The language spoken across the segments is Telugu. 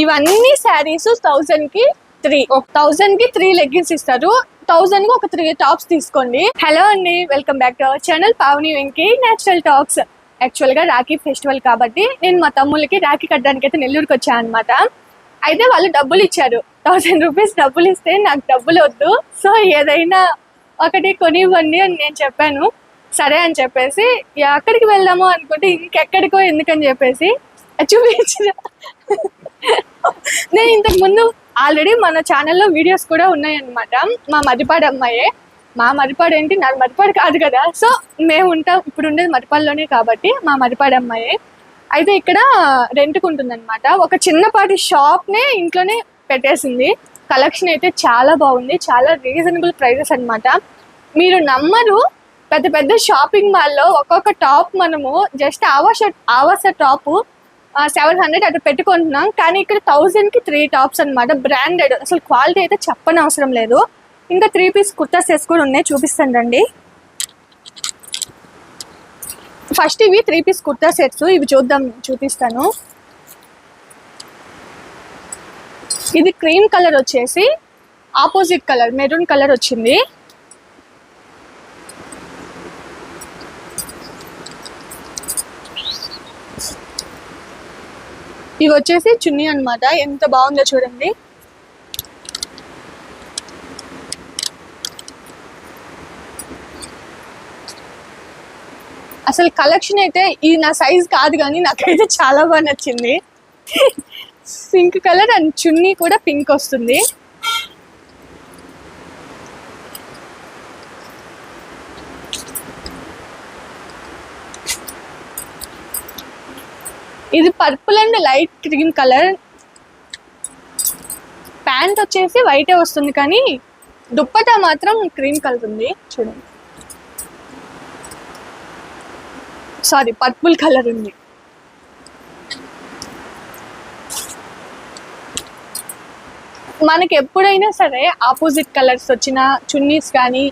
ఇవన్నీ శారీస్ థౌజండ్కి త్రీ ఒక థౌజండ్కి త్రీ లెగ్గిన్స్ ఇస్తారు. థౌజండ్కి ఒక త్రీ టాప్స్ తీసుకోండి. హలో అండి welcome back to our channel Pavani Venki natural talks యాక్చువల్గా రాఖీ ఫెస్టివల్ కాబట్టి నేను మా తమ్ముళ్ళకి రాఖీ కట్టడానికి అయితే నెల్లూరుకి వచ్చాను అనమాట అయితే వాళ్ళు డబ్బులు ఇచ్చారు. థౌసండ్ రూపీస్ డబ్బులు ఇస్తే నాకు డబ్బులు వద్దు. సో ఏదైనా ఒకటి కొనివ్వండి అని నేను చెప్పాను. సరే అని చెప్పేసి ఎక్కడికి వెళ్దాము అనుకుంటే ఇంకెక్కడికో ఎందుకని? చెప్పేసి చూపించిన నేను ఇంతకు ముందు ఆల్రెడీ మన ఛానల్లో వీడియోస్ కూడా ఉన్నాయన్నమాట. మా మరిపాడు అమ్మాయే. మా మరిపాడు ఏంటి? నా మరిపాడు కాదు కదా. సో మేము ఉంటాం ఇప్పుడు ఉండేది మరిపాడులోనే కాబట్టి మా మరిపాడు అమ్మాయే. అయితే ఇక్కడ రెంట్కి ఉంటుందన్నమాట. ఒక చిన్నపాటి షాప్నే ఇంట్లోనే పెట్టేసింది. కలెక్షన్ అయితే చాలా బాగుంది. చాలా రీజనబుల్ ప్రైజెస్ అన్నమాట. మీరు నమ్మరు పెద్ద పెద్ద షాపింగ్ మాల్లో ఒక్కొక్క టాప్ మనము just Avaasa Avaasa top seven hundred అటు పెట్టుకుంటున్నాం. కానీ ఇక్కడ థౌజండ్కి త్రీ టాప్స్ అన్నమాట. బ్రాండెడ్ అసలు క్వాలిటీ అయితే చెప్పని అవసరం లేదు. ఇంకా త్రీ పీస్ కుర్తా సెస్ కూడా ఉన్నాయి. చూపిస్తాను రండి. ఫస్ట్ ఇవి త్రీ పీస్ కుర్తా సెట్స్. ఇవి చూద్దాం చూపిస్తాను. ఇది క్రీమ్ కలర్ వచ్చేసి ఆపోజిట్ కలర్ మెరూన్ కలర్ వచ్చింది. ఇవి వచ్చేసి చున్నీ అన్నమాట. ఎంత బాగుందో చూడండి. అసలు కలెక్షన్ అయితే ఇది నా సైజ్ కాదు కానీ నాకైతే చాలా బాగా నచ్చింది. పింక్ కలర్ అండ్ చున్నీ కూడా పింక్ వస్తుంది. ఇది purple and light cream colour. Pant వచ్చేసి వైటే వస్తుంది కానీ దుప్పటా మాత్రం క్రీమ్ కలర్ ఉంది. చూడండి. సారీ పర్పుల్ కలర్ ఉంది. మనకి ఎప్పుడైనా సరే ఆపోజిట్ కలర్స్ వచ్చిన చున్నీస్ కానీ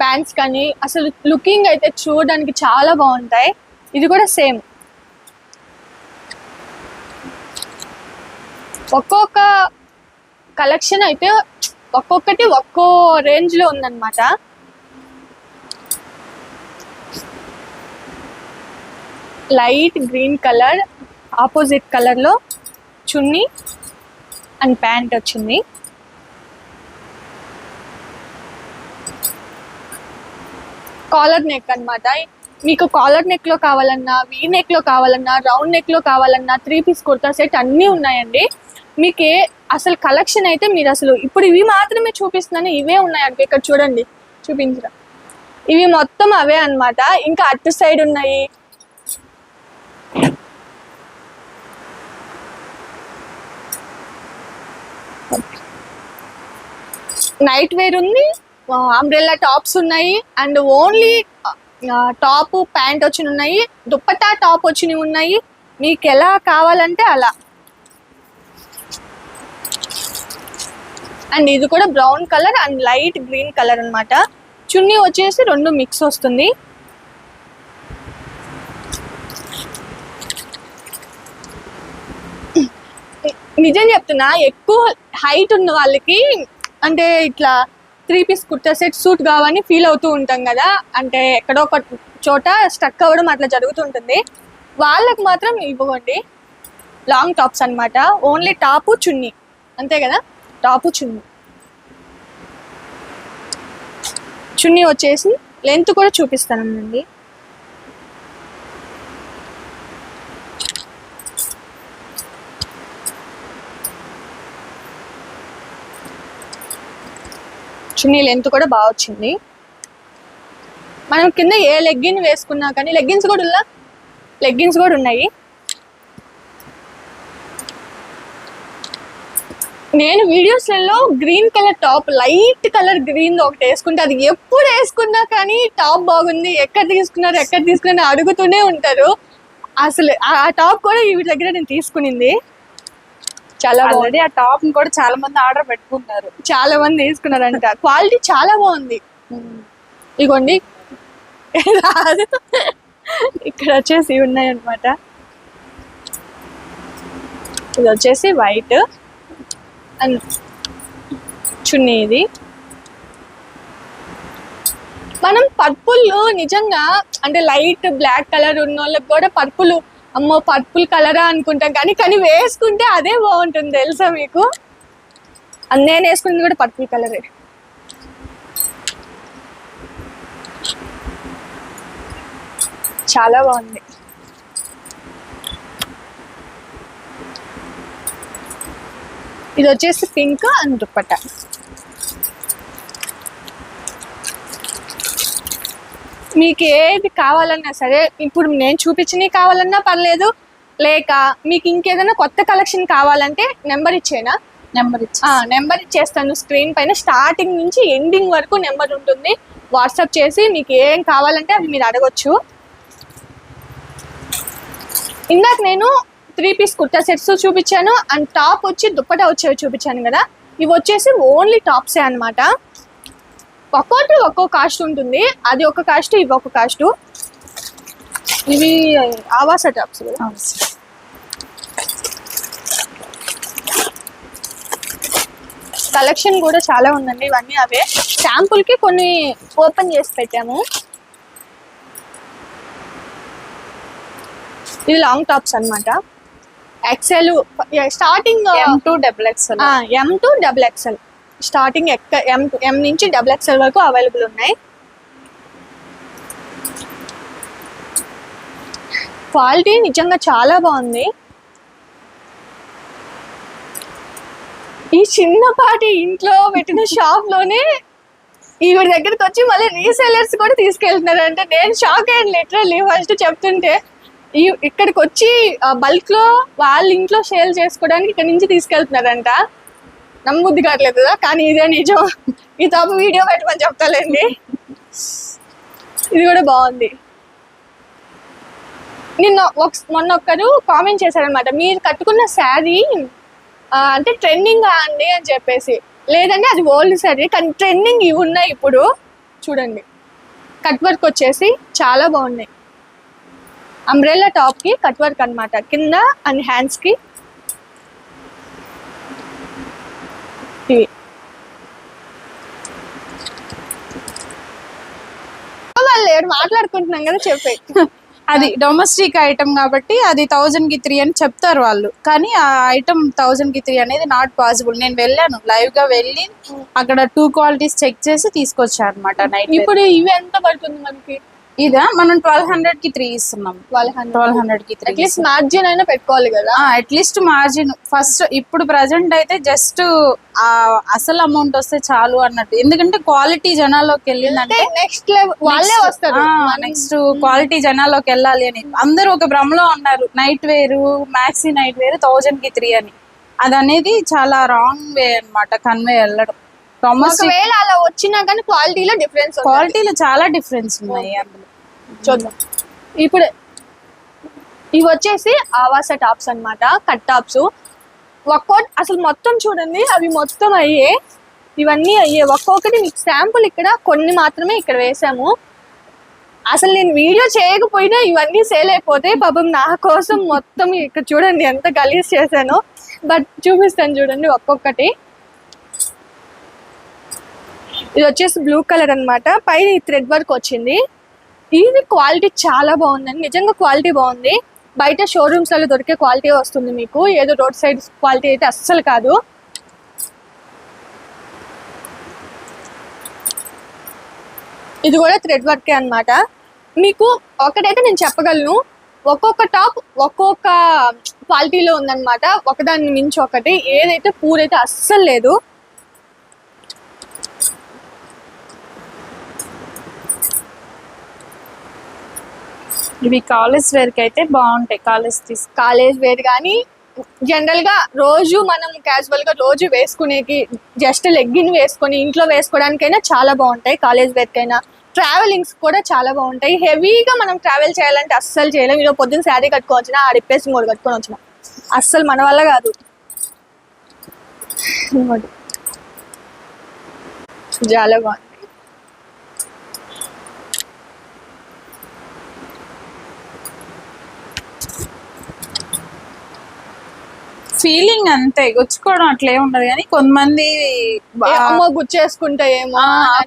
ప్యాంట్స్ కానీ అసలు లుకింగ్ అయితే చూడడానికి చాలా బాగుంటాయి. ఇది కూడా సేమ్. ఒక్కొక్క కలెక్షన్ అయితే ఒక్కొక్కటి ఒక్కో రేంజ్లో ఉందన్నమాట. లైట్ గ్రీన్ కలర్ ఆపోజిట్ కలర్లో చున్నీ అండ్ ప్యాంట్ వచ్చింది. కాలర్ నెక్ అన్నమాట. మీకు కాలర్ నెక్లో కావాలన్నా వీ నెక్లో కావాలన్నా రౌండ్ నెక్లో కావాలన్నా త్రీ పీస్ కుర్తా సెట్ అన్నీ ఉన్నాయండి. మీకు ఏ అసలు కలెక్షన్ అయితే మీరు అసలు ఇప్పుడు ఇవి మాత్రమే చూపిస్తున్నాను ఇవే ఉన్నాయి ఉన్నాయండి ఇక్కడ చూడండి చూపించరా. ఇవి మొత్తం అవే అన్నమాట. ఇంకా అటు సైడ్ ఉన్నాయి. నైట్ వేర్ ఉంది అంబ్రెల్లా టాప్స్ ఉన్నాయి అండ్ ఓన్లీ టాప్ ప్యాంట్ వచ్చినవి ఉన్నాయి దుప్పటా టాప్ వచ్చినవి ఉన్నాయి. మీకు ఎలా కావాలంటే అలా. అండ్ ఇది కూడా brown colour and light green colour అనమాట చున్నీ వచ్చేసి రెండు మిక్స్ వస్తుంది. నిజం చెప్తున్నా ఎక్కువ హైట్ ఉన్న వాళ్ళకి అంటే ఇట్లా three piece kurta set suit కావని ఫీల్ అవుతూ ఉంటాం కదా. అంటే ఎక్కడో ఒక చోట స్టక్ అవ్వడం అట్లా జరుగుతుంటుంది. వాళ్ళకి మాత్రం ఇవ్వండి. లాంగ్ టాప్స్ అన్నమాట. ఓన్లీ టాపు చున్నీ. అంతే కదా? టాపు చున్నీ. చున్నీ వచ్చేసి లెంత్ కూడా చూపిస్తానండి. చున్నీ లెంత్ కూడా బాగా వచ్చింది. మనం కింద ఏ లెగ్గిన్ వేసుకున్నా కానీ లెగ్గిన్స్ కూడా ఉన్నా లెగ్గిన్స్ కూడా ఉన్నాయి. నేను వీడియోస్లలో green colour top light colour green ఒకటి వేసుకుంటే అది ఎప్పుడు వేసుకున్నా కానీ టాప్ బాగుంది. ఎక్కడ తీసుకున్నారు ఎక్కడ తీసుకున్నారు అడుగుతూనే ఉంటారు. అసలు ఆ టాప్ కూడా వీటి దగ్గర నేను తీసుకునింది. చాలా బాగుంది. ఆ టాప్ కూడా చాలా మంది ఆర్డర్ పెట్టుకున్నారు. చాలా మంది తీసుకున్నారంట. క్వాలిటీ చాలా బాగుంది. ఇగోండి. రాదు ఇక్కడ వచ్చేసి ఉన్నాయి అనమాట ఇది వచ్చేసి వైట్. అండ్ చున్నీ ఇది. మనం పర్పుల్ నిజంగా అంటే లైట్ బ్లాక్ కలర్ ఉన్న వాళ్ళకి కూడా పర్పుల్ అమ్మో పర్పుల్ కలరా అనుకుంటాం కానీ కానీ వేసుకుంటే అదే బాగుంటుంది తెలుసా మీకు? అది నేను వేసుకుంది కూడా పర్పుల్ కలరే. చాలా బాగుంది. ఇది వచ్చేసి పింక్ అండ్ దుప్పట మీకు ఏది కావాలన్నా సరే ఇప్పుడు నేను చూపించినవి కావాలన్నా పర్లేదు లేక మీకు ఇంకేదైనా కొత్త కలెక్షన్ కావాలంటే నెంబర్ ఇచ్చేనా? నెంబర్ ఇచ్చి నెంబర్ ఇచ్చేస్తాను స్క్రీన్ పైన. స్టార్టింగ్ నుంచి ఎండింగ్ వరకు నెంబర్ ఉంటుంది. వాట్సాప్ చేసి మీకు ఏం కావాలంటే అవి మీరు అడగొచ్చు. ఇందాక నేను త్రీ పీస్ కుర్తా సెట్స్ చూపించాను. అండ్ టాప్ వచ్చి దుప్పటా వచ్చేవి చూపించాను కదా. ఇవి వచ్చేసి ఓన్లీ టాప్సే అన్నమాట. ఒక్కొక్కటి ఒక్కో కాస్ట్ ఉంటుంది. అది ఒక కాస్ట్ ఇవి ఒక కాస్ట్ ఇవి ఆవాస టాప్స్ కలెక్షన్ కూడా చాలా ఉందండి ఇవన్నీ అవే. శాంపుల్కి కొన్ని ఓపెన్ చేసి పెట్టాము. ఇది లాంగ్ టాప్స్ అనమాట XL starting M to double XL M to double XL starting ఎక్క ఎం ఎం నుంచి డబుల్ ఎక్సెల్ వరకు అవైలబుల్ ఉన్నాయి. క్వాలిటీ నిజంగా చాలా బాగుంది. ఈ చిన్నపాటి ఇంట్లో పెట్టిన షాప్లోనే ఈవిడ దగ్గరికి వచ్చి మళ్ళీ రీసెలర్స్ కూడా తీసుకెళ్తున్నారు అంటే నేను షాక్ అయ్యాను లిటరల్లీ ఫస్ట్ చెప్తుంటే ఈ ఇక్కడికి వచ్చి బల్క్లో వాళ్ళ ఇంట్లో సేల్ చేసుకోవడానికి ఇక్కడ నుంచి తీసుకెళ్తున్నారంట. నమ్మబుద్ధి కావట్లేదు కదా? కానీ ఇదే నిజం. ఈ తాపు వీడియో పెట్టమని చెప్తాలేండి. ఇది కూడా బాగుంది. నిన్న ఒక మొన్న ఒక్కరు కామెంట్ చేశారనమాట మీరు కట్టుకున్న శారీ అంటే ట్రెండింగ్ అండి అని చెప్పేసి. లేదంటే అది ఓల్డ్ శారీ. కానీ ట్రెండింగ్ ఇవి ఉన్నాయి ఇప్పుడు. చూడండి. కట్ వర్క్ వచ్చేసి చాలా బాగున్నాయి. అంబ్రెల్లా టాప్కి కట్ వర్క్ అనమాట కింద అండ్ హ్యాండ్స్కి. ఇవి. వాళ్ళు లేరు మాట్లాడుకుంటున్నాం కదా చెప్పే. అది డొమెస్టిక్ ఐటమ్ కాబట్టి అది థౌజండ్కి త్రీ అని చెప్తారు వాళ్ళు. కానీ ఆ ఐటమ్ థౌజండ్కి త్రీ అనేది నాట్ పాసిబుల్ నేను వెళ్ళాను లైవ్గా వెళ్ళి అక్కడ టూ క్వాలిటీస్ చెక్ చేసి తీసుకొచ్చాను అనమాట నైట్ ఇప్పుడు ఇవి ఎంత పడుతుంది మనకి? ఇదా? మనం ట్వెల్వ్ హండ్రెడ్కి త్రీ ఇస్తున్నాం. ట్వెల్వ్ హండ్రెడ్ ట్వెల్వ్ హండ్రెడ్కి త్రీ అట్లీస్ట్ మార్జిన్ అయినా పెట్టుకోవాలి కదా? అట్లీస్ట్ మార్జిన్ ఫస్ట్ ఇప్పుడు ప్రజెంట్ అయితే జస్ట్ అసలు అమౌంట్ వస్తే చాలు అన్నట్టు. ఎందుకంటే క్వాలిటీ జనాల్లోకి వెళ్ళిందంటే నెక్స్ట్ లెవెల్ వాళ్ళే వస్తారు. నెక్స్ట్ క్వాలిటీ జనాల్లోకి వెళ్ళాలి అని. అందరూ ఒక భ్రమలో ఉన్నారు. నైట్ వేరు మ్యాక్సీ నైట్ వేరు థౌజండ్కి త్రీ అని. అది అనేది చాలా రాంగ్ వే అన్నమాట కన్వే వెళ్ళడం. ఒకవేళ అలా వచ్చినా కానీ క్వాలిటీలో డిఫరెన్స్ క్వాలిటీలో చాలా డిఫరెన్స్ ఉన్నాయి అందులో. చూద్దాం. ఇప్పుడు ఇవి వచ్చేసి ఆవాస టాప్స్ అన్నమాట కట్ టాప్స్. ఒక్కోటి అసలు మొత్తం చూడండి అవి మొత్తం అయ్యే ఇవన్నీ అయ్యే. ఒక్కొక్కటి మీకు శాంపుల్ ఇక్కడ కొన్ని మాత్రమే ఇక్కడ వేసాము. అసలు నేను వీడియో చేయకపోయినా ఇవన్నీ సేల్ అయిపోతే పాపం నా కోసం మొత్తం ఇక్కడ చూడండి ఎంత గలీజ్ చేశాను. బట్ చూపిస్తాను చూడండి ఒక్కొక్కటి. ఇది వచ్చేసి బ్లూ కలర్ అన్నమాట. పైన ఈ థ్రెడ్ వర్క్ వచ్చింది. ఇది క్వాలిటీ చాలా బాగుందండి. నిజంగా క్వాలిటీ బాగుంది. బయట షోరూమ్స్లో దొరికే క్వాలిటీ వస్తుంది మీకు. ఏదో రోడ్ సైడ్ క్వాలిటీ అయితే అస్సలు కాదు. ఇది కూడా థ్రెడ్ వర్కే అన్నమాట. మీకు ఒకటైతే నేను చెప్పగలను. ఒక్కొక్క టాప్ ఒక్కొక్క క్వాలిటీలో ఉందన్నమాట. ఒకదాన్ని మించి ఒకటి. ఏదైతే పూరైతే అస్సలు లేదు. ఇవి కాలేజ్ వేర్కి అయితే బాగుంటాయి కాలేజ్ తీసుకు కాలేజ్ వేర్ కానీ జనరల్గా రోజు మనం క్యాజువల్గా రోజు వేసుకునేకి జస్ట్ లెగ్గిన్ వేసుకొని ఇంట్లో వేసుకోవడానికైనా చాలా బాగుంటాయి కాలేజ్ వేర్ కైనా. ట్రావెలింగ్స్ కూడా చాలా బాగుంటాయి. హెవీగా మనం ట్రావెల్ చేయాలంటే అస్సలు చేయలేం. ఈరోజు పొద్దున్న శారీ కట్టుకొని వచ్చిన ఆడిప్పేసి మూడు కట్టుకొని వచ్చిన. అస్సలు మన వల్ల కాదు. చాలా బాగుంది. ఫీలింగ్ అంతే. గుచ్చుకోవడం అట్లే ఉండదు కానీ కొంతమంది బా- ఏ అమ్మో గుచ్చేసుకుంటే ఏమో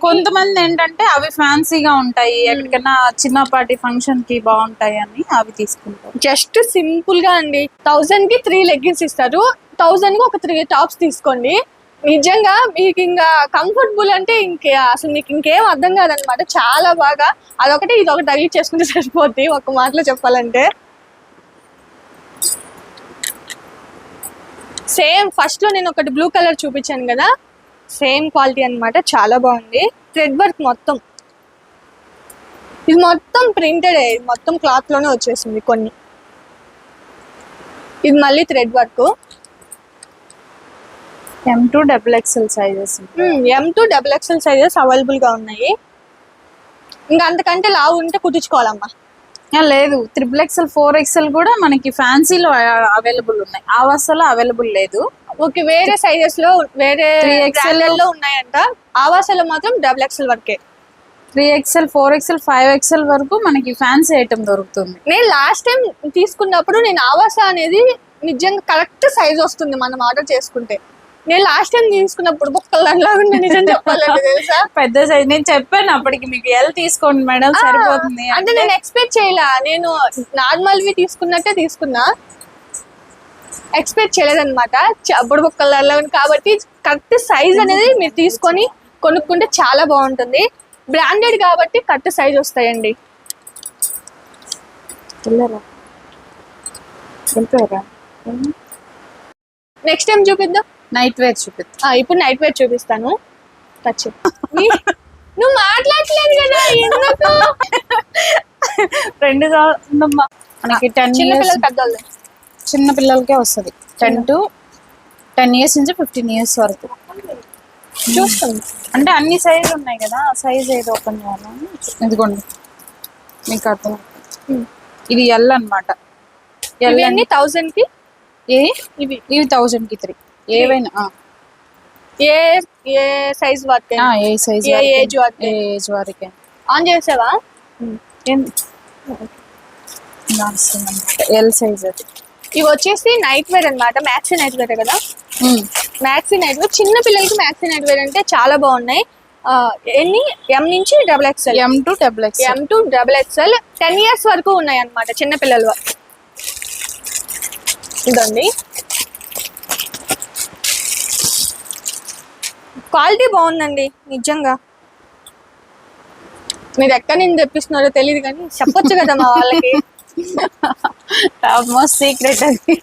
కొంతమంది ఏంటంటే అవి ఫ్యాన్సీగా ఉంటాయి. ఎక్కడికైనా చిన్నపాటి ఫంక్షన్కి బాగుంటాయి అని అవి తీసుకుంటారు. జస్ట్ సింపుల్గా అండి. థౌసండ్కి త్రీ లెగ్గిన్స్ ఇస్తారు. థౌసండ్కి ఒక త్రీ టాప్స్ తీసుకోండి. నిజంగా మీకు ఇంకా కంఫర్టబుల్ అంటే ఇంకే అసలు మీకు ఇంకేం అర్థం కాదనమాట. చాలా బాగా అదొకటి ఇది ఒకటి తగిలి చేసుకుంటే సరిపోద్ది. ఒక మాటలో చెప్పాలంటే. సేమ్ ఫస్ట్లో నేను ఒకటి బ్లూ కలర్ చూపించాను కదా సేమ్ క్వాలిటీ అన్నమాట చాలా బాగుంది. థ్రెడ్ వర్క్ మొత్తం. ఇది మొత్తం ప్రింటెడ్ మొత్తం క్లాత్లోనే వచ్చేసింది కొన్ని. ఇది మళ్ళీ thread work. M to double XL sizes M to double XL sizes అవైలబుల్గా ఉన్నాయి. ఇంకా అంతకంటే లావు ఉంటే కుట్టించుకోవాలమ్మా. లేదు. త్రిబుల్ ఎక్స్ఎల్ ఫోర్ ఎక్స్ఎల్ కూడా మనకి ఫ్యాన్సీలో అవైలబుల్ ఉన్నాయి. ఆవాసాలో అవైలబుల్ లేదు. ఓకే వేరే సైజెస్లో వేరే 3XL XL లో ఉన్నాయంట. ఆవాసాలో మాత్రం డబుల్ ఎక్స్ఎల్ వరకే. Three XL four XL five XL వరకు మనకి ఫ్యాన్సీ ఐటమ్ దొరుకుతుంది. నేను లాస్ట్ టైం తీసుకున్నప్పుడు నేను ఆవాస అనేది నిజంగా కరెక్ట్ సైజ్ వస్తుంది మనం ఆర్డర్ చేసుకుంటే. నేను లాస్ట్ టైం తీసుకున్నప్పుడు బొక్కలాగా నిజం చెప్పాలంటే తెలుసా? పెద్ద సైజ్ నేను చెప్పాను అప్పటికి మీకు ఎల్ తీసుకోండి మేడం సరిపోతుంది అంటే నేను ఎక్స్పెక్ట్ చేయలే. నేను నార్మల్ వి తీసుకున్నట్టే తీసుకున్నా. ఎక్స్పెక్ట్ చేయలేదన్నమాట. చప్పుడు బొక్కలలో కాబట్టి కరెక్ట్ సైజ్ అనేది మీరు తీసుకొని కొనుక్కుంటే చాలా బాగుంటుంది. బ్రాండెడ్ కాబట్టి కరెక్ట్ సైజ్ వస్తాయండి. నెక్స్ట్ టైం చూపిద్దాం. నైట్ వేర్ చూపిస్తా. ఇప్పుడు నైట్ వేర్ చూపిస్తాను. టచ్ నువ్వు మాట్లాడట్లేదు కదా ఎందుకు? రెండు మనకి టెన్ చిన్న ఇయర్స్ పిల్లలు పెద్దోళ్ళు. చిన్న పిల్లలకే వస్తుంది. టెన్ టు టెన్ ఇయర్స్ నుంచి ఫిఫ్టీన్ ఇయర్స్ వరకు. చూస్తుంది అంటే అన్ని సైజులు ఉన్నాయి కదా ఆ సైజ్ ఏదో ఓపెన్ చేయాలని ఇదిగోండి. మీకు అర్థం ఇది ఎల్ అన్నమాట. ఎల్ ఇవన్నీ థౌసండ్కి? ఏ? ఇవి. ఇవి థౌజండ్కి త్రీ ఏవైనా. ఏ ఏ సైజ్ వరకు ఏ సైజ్ ఏ ఏజ్ వరకు ఏ ఏజ్ వరకే ఆన్ చేసావా? L size. అది ఇవి వచ్చేసి నైట్ వేర్ అన్నమాట. మ్యాక్సీ నైట్ వేర్ కదా. మ్యాక్సీ నైట్ వేర్ చిన్న పిల్లలకి మ్యాక్సీ నైట్ వేర్ అంటే చాలా బాగున్నాయి. ఎన్ని? ఎం నుంచి double XL M to double X M to double XL ten years వరకు ఉన్నాయి అన్నమాట చిన్న పిల్లలు. ఇదండి. క్వాలిటీ బాగుందండి నిజంగా. మీరు ఎక్కడి నుంచి తెప్పిస్తున్నారో తెలియదు కానీ చెప్పొచ్చు కదా మా వాళ్ళకి. మోస్ట్ సీక్రెట్ అది.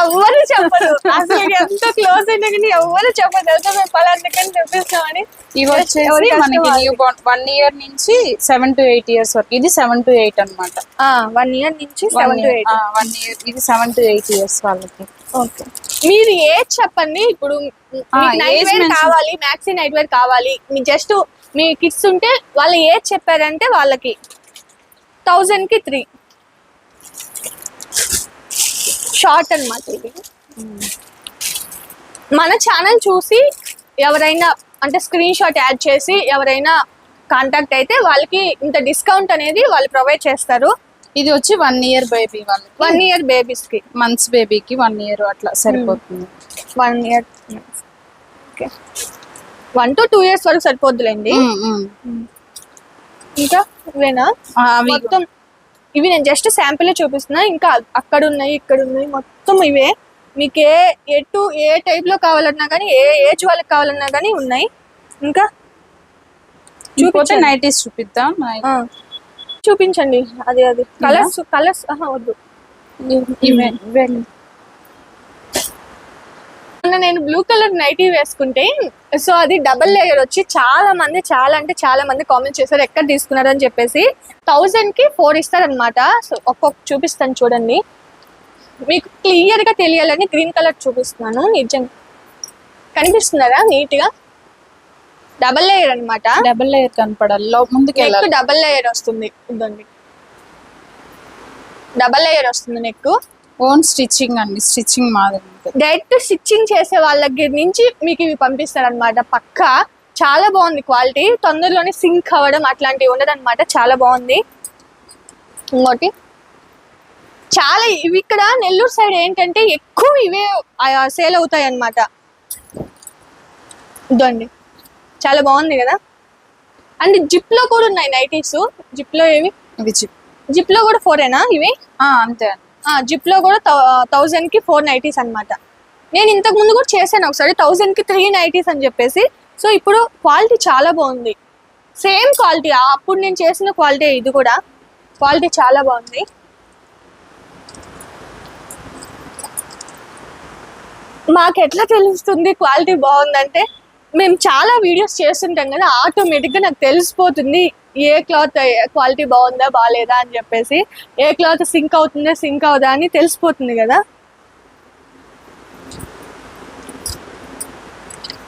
ఎవ్వరు చెప్పరు. అసలు ఎంత క్లోజ్ అయినా కానీ ఎవ్వరు చెప్పరు. తెలుసా మేము పలాంటికని తెప్పిస్తామని? ఇవి వచ్చేసి ఎవరి మనకి. న్యూ బోర్న్ వన్ ఇయర్ నుంచి సెవెన్ టు ఎయిట్ ఇయర్స్ వరకు. ఇది సెవెన్ టు ఎయిట్ అనమాట వన్ ఇయర్ నుంచి seven to eight one year ఇది సెవెన్ టు ఎయిట్ ఇయర్స్ వాళ్ళకి. ఓకే. మీరు ఏజ్ చెప్పండి? ఇప్పుడు నైట్ వేర్ కావాలి మ్యాక్సీ నైట్ వేర్ కావాలి. మీ జస్ట్ మీ కిడ్స్ ఉంటే వాళ్ళ ఏజ్ చెప్పారంటే వాళ్ళకి. థౌజండ్కి త్రీ షార్ట్ అన్నమాట ఇది. మన ఛానల్ చూసి ఎవరైనా అంటే స్క్రీన్ షాట్ యాడ్ చేసి ఎవరైనా కాంటాక్ట్ అయితే వాళ్ళకి ఇంత డిస్కౌంట్ అనేది వాళ్ళు ప్రొవైడ్ చేస్తారు. ఇది వచ్చి వన్ ఇయర్ బేబీ వాళ్ళకి. వన్ ఇయర్ బేబీస్కి. మంత్స్ బేబీకి వన్ ఇయర్ అట్లా సరిపోతుంది. One year okay one to two years వరకు సరిపోద్దులేండి? ఉమ్, ఉమ్. ఇంకా ఇవేనా? మొత్తం ఇవి నేను జస్ట్ శాంపిల్ చూపిస్తున్నా. ఇంకా అక్కడ ఉన్నాయి ఇక్కడ ఉన్నాయి మొత్తం ఇవే. మీకు ఏ ఎటు ఏ టైప్లో కావాలన్నా కానీ ఏ ఏజ్ వాళ్ళకి కావాలన్నా కానీ ఉన్నాయి. ఇంకా చూపితే. నైటీస్ చూపిద్దాం. చూపించండి. అది అది. కలర్స్ కలర్స్ వద్దు. నేను బ్లూ కలర్ నైటీ వేసుకుంటే సో అది డబల్ లేయర్ వచ్చి చాలా మంది చాలా అంటే చాలా మంది కామెంట్ చేశారు ఎక్కడ తీసుకున్నారు? అని చెప్పేసి థౌజండ్కి ఫోర్ ఇస్తారనమాట సో ఒక్కొక్క చూపిస్తాను చూడండి. మీకు క్లియర్గా తెలియాలని గ్రీన్ కలర్ చూపిస్తున్నాను. నిజంగా కనిపిస్తున్నారా? నీట్గా? డబల్ లేయర్ అన్నమాట. డబుల్ లేయర్ కనపడాలి. ముందుకు నెక్ డబల్ లేయర్ వస్తుంది. ఇదండి డబల్ లేయర్ వస్తుంది నెక్ ఓన్ స్టిచ్చింగ్ అండి. స్టిచ్చింగ్ మాది. ఉంటుంది డైరెక్ట్ స్టిచ్చింగ్ చేసే వాళ్ళ దగ్గర నుంచి మీకు ఇవి పంపిస్తారు అనమాట పక్క చాలా బాగుంది క్వాలిటీ తొందరలోనే సింక్ అవ్వడం అట్లాంటివి ఉండదు అనమాట చాలా బాగుంది. ఇంకోటి. చాలా ఇవి ఇక్కడ నెల్లూరు సైడ్ ఏంటంటే ఎక్కువ ఇవే సేల్ అవుతాయి అన్నమాట ఇదండి చాలా బాగుంది కదా? అండ్ జిప్లో కూడా ఉన్నాయి నైటీస్. జిప్లో ఏవి జిప్లో కూడా ఫోరేనా ఇవి? అంతే. జిప్లో కూడా థౌజండ్కి ఫోర్ నైటీస్ అన్నమాట. నేను ఇంతకు ముందు కూడా చేశాను ఒకసారి థౌజండ్కి త్రీ నైటీస్ అని చెప్పేసి. సో ఇప్పుడు క్వాలిటీ చాలా బాగుంది. సేమ్ క్వాలిటీ అప్పుడు నేను చేసిన క్వాలిటీ ఇది కూడా. క్వాలిటీ చాలా బాగుంది. మాకు ఎట్లా తెలుస్తుంది క్వాలిటీ బాగుందంటే మేము చాలా వీడియోస్ చేస్తుంటాం కదా ఆటోమేటిక్గా నాకు తెలిసిపోతుంది ఏ క్లాత్ క్వాలిటీ బాగుందా బాగాలేదా అని చెప్పేసి. ఏ క్లాత్ సింక్ అవుతుందా సింక్ అవుదా అని తెలిసిపోతుంది కదా.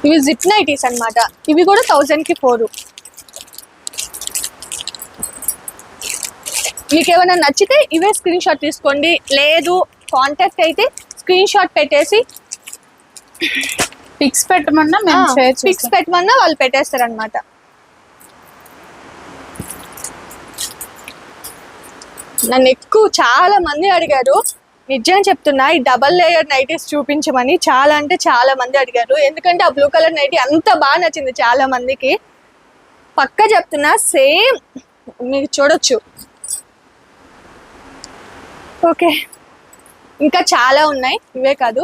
ఇవి జిప్ నైటీస్ అన్నమాట. ఇవి కూడా థౌజండ్కి ఫోరు మీకు ఏమైనా నచ్చితే ఇవే స్క్రీన్ షాట్ తీసుకోండి. లేదు కాంటాక్ట్ అయితే స్క్రీన్ షాట్ పెట్టేసి పిక్స్ పెట్టమన్నా మేము షేర్ పిక్స్ పెట్టమన్నా వాళ్ళు పెట్టేస్తారు అనమాట నన్ను ఎక్కువ చాలా మంది అడిగారు. నిజం చెప్తున్నా ఈ డబల్ లేయర్ నైటీస్ చూపించమని చాలా అంటే చాలా మంది అడిగారు. ఎందుకంటే ఆ బ్లూ కలర్ నైటీ అంత బాగా నచ్చింది చాలా మందికి. పక్క చెప్తున్నా సేమ్ మీరు చూడొచ్చు. ఓకే. ఇంకా చాలా ఉన్నాయి ఇవే కాదు.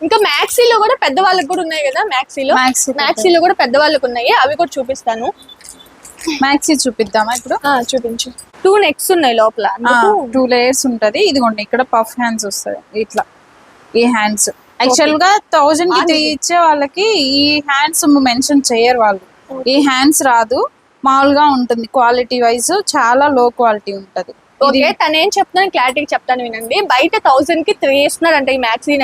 ఇంకా మ్యాక్సీలో కూడా పెద్దవాళ్ళకి కూడా ఉన్నాయి కదా మ్యాక్సీలో మ్యాక్సీలో కూడా పెద్దవాళ్ళకి ఉన్నాయి. అవి కూడా చూపిస్తాను. మ్యాక్సీ చూపిద్దామా ఇప్పుడు? చూపించు. టూ నెక్స్ ఉన్నాయి లోపల. టూ లేయర్స్ ఉంటది. ఇదిగోండి ఇక్కడ పఫ్ హ్యాండ్స్ వస్తాయి. ఇట్లా. ఈ హ్యాండ్స్ యాక్చువల్గా థౌజండ్కి త్రీ ఇచ్చే వాళ్ళకి ఈ హ్యాండ్స్ మెన్షన్ చేయరు వాళ్ళు. ఈ హ్యాండ్స్ రాదు. మామూలుగా ఉంటుంది. క్వాలిటీ వైజ్ చాలా లో క్వాలిటీ ఉంటది. ఓకే తను ఏం చెప్తున్నాను క్లారిటీగా చెప్తాను వినండి. బయట థౌసండ్కి త్రీ ఇస్తున్నారంట ఈ మ్యాక్సీ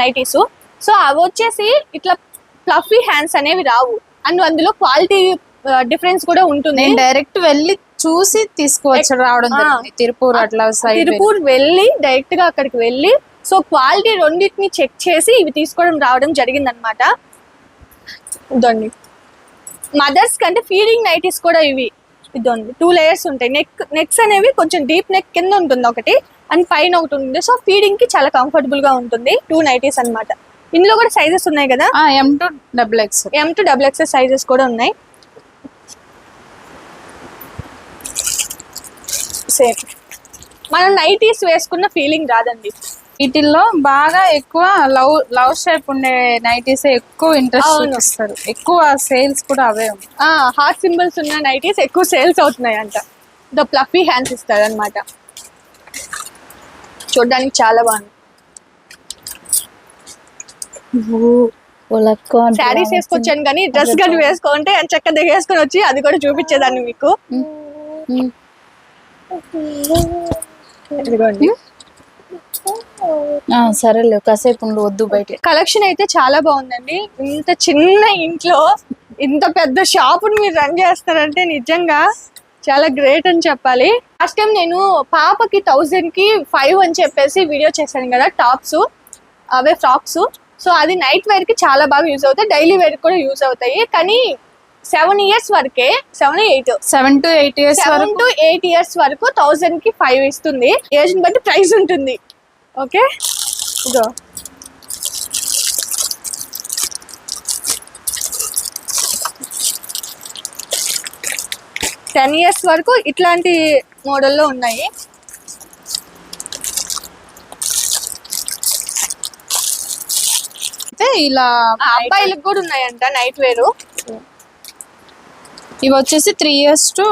నైటీస్. సో అవి వచ్చేసి ఇట్లా ఫ్లఫీ హ్యాండ్స్ అనేవి రావు. అండ్ అందులో క్వాలిటీ డిఫరెన్స్ కూడా ఉంటుంది. డైరెక్ట్ వెళ్ళి చూసి తీసుకువచ్చి రావడం తిరుపూర్ అట్లా తిరుపూర్ వెళ్ళి. డైరెక్ట్గా అక్కడికి వెళ్ళి సో క్వాలిటీ రెండింటిని చెక్ చేసి ఇవి తీసుకోవడం రావడం జరిగింది అనమాట మదర్స్ కంటే ఫీడింగ్ నైటీస్ కూడా ఇవి. ఇదండి టూ లేయర్స్ ఉంటాయి. నెక్ నెక్స్ అనేవి కొంచెం డీప్ నెక్ కింద ఉంటుంది ఒకటి అండ్ పైన ఒకటి ఉంటుంది. సో ఫీడింగ్కి చాలా కంఫర్టబుల్గా ఉంటుంది. టూ నైటీస్ అన్నమాట. ఇందులో కూడా సైజెస్ ఉన్నాయి కదా? M to double X M to double XS sizes కూడా ఉన్నాయి. సేమ్ మనం నైటీస్ వేసుకున్న ఫీలింగ్ రాదండి. వీటిల్లో బాగా ఎక్కువ లవ్ లవ్ షేప్ ఉండే నైటీస్ ఎక్కువ ఇంట్రెస్ట్. చూపిస్తారు. ఎక్కువ సేల్స్ కూడా అవే ఉంటాయి హార్ట్ సింబల్స్ ఉన్న నైటీస్ ఎక్కువ సేల్స్ అవుతున్నాయి అంట ద ప్లఫీ హ్యాండ్స్ ఇస్తారు అనమాట చూడడానికి చాలా బాగుంది. శారీస్ వేసుకొచ్చాను కానీ డ్రెస్ కానీ వేసుకుంటే చక్క దిగేసుకొని వచ్చి అది కూడా చూపించేదాన్ని మీకు. ఇదిగోండి. సరేలే కాసేపు ఉండు వద్దు బయట కలెక్షన్ అయితే చాలా బాగుందండి. ఇంత చిన్న ఇంట్లో ఇంత పెద్ద షాపుని మీరు రన్ చేస్తారంటే నిజంగా చాలా గ్రేట్ అని చెప్పాలి. లాస్ట్ టైం నేను పాపకి థౌజండ్కి ఫైవ్ అని చెప్పేసి వీడియో చేశాను కదా టాప్స్ అవే ఫ్రాక్స్ సో అది నైట్ వేర్కి చాలా బాగా యూజ్ అవుతాయి డైలీ వేర్ కూడా యూజ్ అవుతాయి. కానీ సెవెన్ ఇయర్స్ వరకే seven eight seven to eight years seven to eight years వరకు థౌజండ్కి ఫైవ్ ఇస్తుంది. ఏజ్ బట్టి ప్రైస్ ఉంటుంది. ఓకే? ఇదో టెన్ ఇయర్స్ వరకు ఇట్లాంటి మోడల్లో ఉన్నాయి. అయితే ఇలా అబ్బాయిలకు కూడా ఉన్నాయంట నైట్ వేరు. ఇవి వచ్చేసి త్రీ ఇయర్స్ టు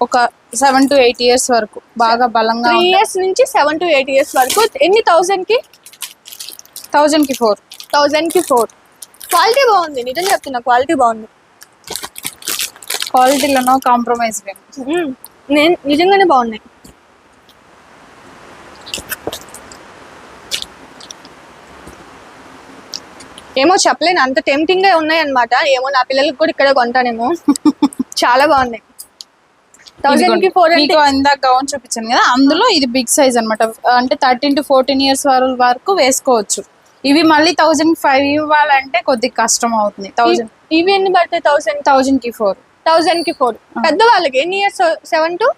ఒక సెవెన్ టు ఎయిట్ ఇయర్స్ వరకు బాగా బలంగా త్రీ ఇయర్స్ నుంచి సెవెన్ టు ఎయిట్ ఇయర్స్ వరకు ఎన్ని థౌజండ్కి? థౌజండ్కి ఫోర్ థౌజండ్కి ఫోర్ క్వాలిటీ బాగుంది నిజం చెప్తున్నా క్వాలిటీ బాగుంది. క్వాలిటీలో కాంప్రమైజ్. నేను నిజంగానే బాగున్నాయి. ఏమో చెప్పలేను అంత టెంప్టింగ్గా ఉన్నాయి అనమాట ఏమో నా పిల్లలకి కూడా ఇక్కడ కొంటానేమో. చాలా బాగున్నాయి. మీకు ఇందాక గౌన్ చూపించాను కదా అందులో ఇది బిగ్ సైజ్ అన్నమాట. అంటే థర్టీన్ టు ఫోర్టీన్ ఇయర్స్ వరకు వేసుకోవచ్చు. ఇవి మళ్ళీ థౌజండ్ ఫైవ్ ఇవ్వాలంటే కొద్దిగా కష్టం అవుతుంది. థౌజండ్ ఇవి ఎన్ని పడతాయి థౌసండ్ థౌజండ్కి ఫోర్ థౌసండ్కి ఫోర్ పెద్దవాళ్ళకి ఎన్ని years seven to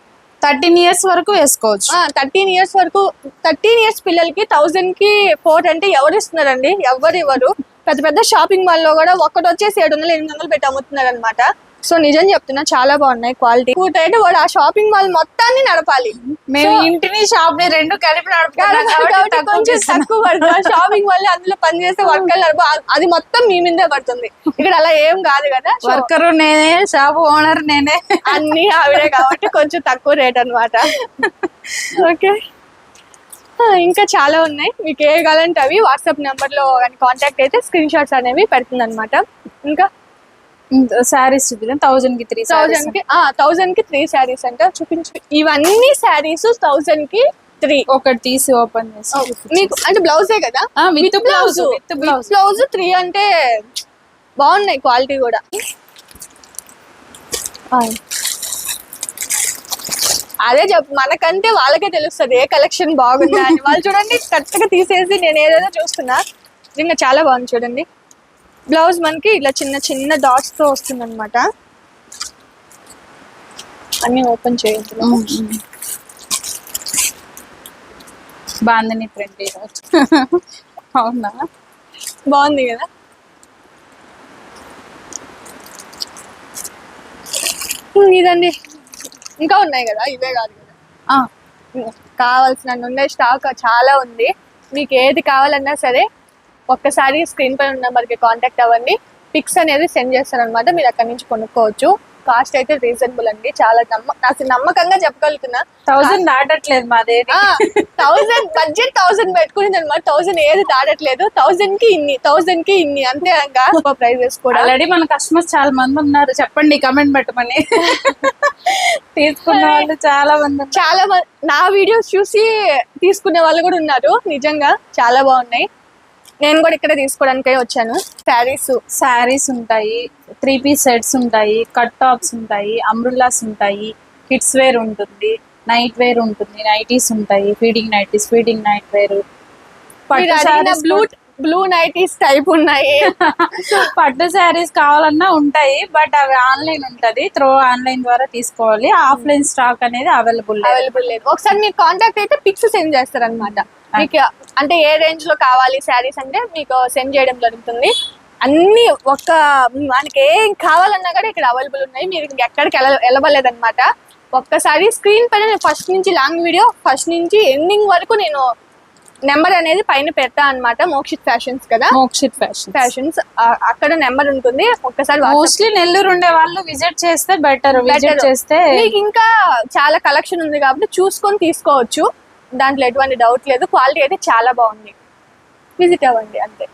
thirteen years వరకు వేసుకోవచ్చు. థర్టీన్ ఇయర్స్ వరకు థర్టీన్ ఇయర్స్ పిల్లలకి థౌజండ్కి ఫోర్ అంటే ఎవరు ఇస్తున్నారండి? ఎవరు ఇవ్వరు? పెద్ద పెద్ద షాపింగ్ మాల్లో కూడా ఒక్కటి వచ్చేసి ఏడు వందలు ఎనిమిది వందలు పెట్టి అమ్ముతున్నారు అనమాట సో నిజం చెప్తున్నా చాలా బాగున్నాయి క్వాలిటీ. అయితే వాడు ఆ షాపింగ్ మాల్ మొత్తాన్ని నడపాలి. మేము ఇంటిని షాప్ని రెండు కలిపి తక్కువ కొంచెం. తక్కువ పడుతుంది. షాపింగ్ మాల్ అందులో పని చేసే వర్కర్లు నడప అది మొత్తం మీ మీదే పడుతుంది. ఇక్కడ అలా ఏం కాదు కదా. వర్కర్ నేనే షాప్ ఓనర్ నేనే. అన్ని ఆవిడే కాబట్టి కొంచెం తక్కువ రేట్ అన్నమాట. ఓకే ఇంకా చాలా ఉన్నాయి. మీకు ఏ కావాలంటే అవి వాట్సాప్ నెంబర్లో కానీ కాంటాక్ట్ అయితే స్క్రీన్ షాట్స్ అనేవి పెడుతుంది అనమాట ఇంకా శారీస్ చూపిద్దాం. థౌజండ్కి త్రీ థౌజండ్కి థౌజండ్కి త్రీ శారీస్ అంట. చూపించు. ఇవన్నీ శారీస్ థౌజండ్కి త్రీ ఒకటి తీసి ఓపెన్ చేసి మీకు అంటే బ్లౌజే కదా? blouse, with blouse. Blouse three అంటే బాగున్నాయి క్వాలిటీ కూడా. అదే చెప్ మనకంటే వాళ్ళకే తెలుస్తుంది ఏ కలెక్షన్ బాగుందా అని. వాళ్ళు చూడండి కరెక్ట్గా తీసేసి నేను ఏదైనా చూస్తున్నా నిజంగా చాలా బాగుంది చూడండి. బ్లౌజ్ మనకి ఇలా చిన్న చిన్న డాట్స్తో వస్తుంది అనమాట అన్ని ఓపెన్ చేయొద్దు ప్రింట్ ఈరోజు. అవునా? బాగుంది కదా? ఇదండి. ఇంకా ఉన్నాయి కదా? ఇవే కాదు కదా? కావాల్సిన ఉండే స్టాక్ చాలా ఉంది. మీకు ఏది కావాలన్నా సరే ఒక్కసారి స్క్రీన్ పైన ఉన్న నెంబర్కి కాంటాక్ట్ అవ్వండి. పిక్స్ అనేది సెండ్ చేస్తారు అనమాట మీరు అక్కడి నుంచి కొనుక్కోవచ్చు. కాస్ట్ అయితే రీజనబుల్ అండి. చాలా నమ్మ నాకు నమ్మకంగా చెప్పగలుగుతున్నా. థౌజండ్ దాటట్లేదు మాదేది థౌసండ్ బడ్జెట్ థౌసండ్ పెట్టుకునేది అనమాట థౌసండ్ ఏది దాటట్లేదు. థౌసండ్కి ఇన్ని థౌసండ్కి ఇన్ని. అంతే ఇంకా ప్రైజెస్ కూడా. ఆల్రెడీ మన కస్టమర్స్ చాలా మంది ఉన్నారు. చెప్పండి కమెంట్ పెట్టమని. తీసుకున్న వాళ్ళు చాలా మంది. చాలా మంది నా వీడియోస్ చూసి తీసుకునే వాళ్ళు కూడా ఉన్నారు. నిజంగా చాలా బాగున్నాయి. నేను కూడా ఇక్కడ తీసుకోవడానికే వచ్చాను. శారీస్ శారీస్ ఉంటాయి త్రీ పీస్ సెట్స్ ఉంటాయి కట్ టాప్స్ ఉంటాయి అంబ్రుల్లాస్ ఉంటాయి కిడ్స్ వేర్ ఉంటుంది నైట్ వేర్ ఉంటుంది నైటీస్ ఉంటాయి feeding nighties feeding night wear blue blue nighties type ఉన్నాయి. పట్టు శారీస్ కావాలన్నా ఉంటాయి బట్ అవి ఆన్లైన్ ఉంటది. త్రో ఆన్లైన్ ద్వారా తీసుకోవాలి. ఆఫ్లైన్ స్టాక్ అనేది అవైలబుల్ అవైలబుల్ లేదు. ఒకసారి మీకు కాంటాక్ట్ అయితే పిక్స్ సెండ్ చేస్తారు అనమాట మీకు అంటే ఏ రేంజ్లో కావాలి శారీస్ అంటే మీకు సెండ్ చేయడం జరుగుతుంది. అన్ని ఒక మనకి ఏం కావాలన్నా కూడా ఇక్కడ అవైలబుల్ ఉన్నాయి. మీరు ఎక్కడికి వెళ్ళ వెళ్ళబలేదన్నమాట ఒక్కసారి స్క్రీన్ పైన నేను ఫస్ట్ నుంచి లాంగ్ వీడియో ఫస్ట్ నుంచి ఎండింగ్ వరకు నేను నెంబర్ అనేది పైన పెడతా అన్నమాట. మోక్షిత్ ఫ్యాషన్స్ కదా? మోక్షిత్ ఫ్యాషన్ ఫ్యాషన్స్ అక్కడ నెంబర్ ఉంటుంది. ఒక్కసారి మోస్ట్లీ నెల్లూరు ఉండే వాళ్ళు విజిట్ చేస్తే బెటర్ విజిట్. చేస్తే మీకు ఇంకా చాలా కలెక్షన్ ఉంది కాబట్టి చూసుకొని తీసుకోవచ్చు. దాంట్లో ఎటువంటి డౌట్ లేదు. క్వాలిటీ అయితే చాలా బాగుంది. విజిట్ అవ్వండి అంతే.